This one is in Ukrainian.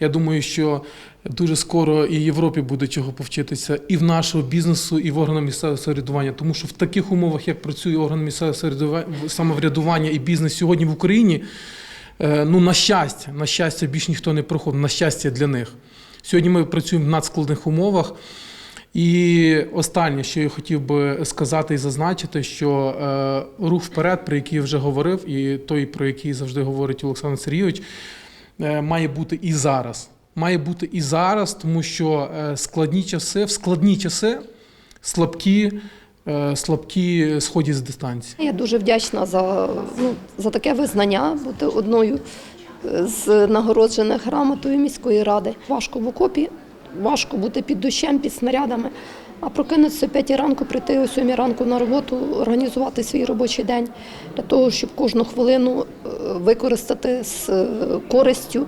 Я думаю, що дуже скоро і Європі буде чого повчитися, і в нашого бізнесу, і в органах місцевого самоврядування. Тому що в таких умовах, як працює орган місцевого самоврядування- і бізнес сьогодні в Україні, е, ну на щастя, на щастя, більш ніхто не проходить, на щастя для них. Сьогодні ми працюємо в надскладних умовах. І останнє, що я хотів би сказати і зазначити, що е, рух вперед, про який я вже говорив, і той, про який завжди говорить Олександр Сергійович, має бути і зараз. Має бути і зараз, тому що е, складні часи, в складні часи слабкі, е, слабкі сходять з дистанції. Я дуже вдячна за, ну, за таке визнання, бути одною з нагороджених грамотою міської ради. Важко в окопі, важко бути під дощем, під снарядами. А прокинутися о 5 ранку, прийти о 7 ранку на роботу, організувати свій робочий день для того, щоб кожну хвилину е, використати з е, користю.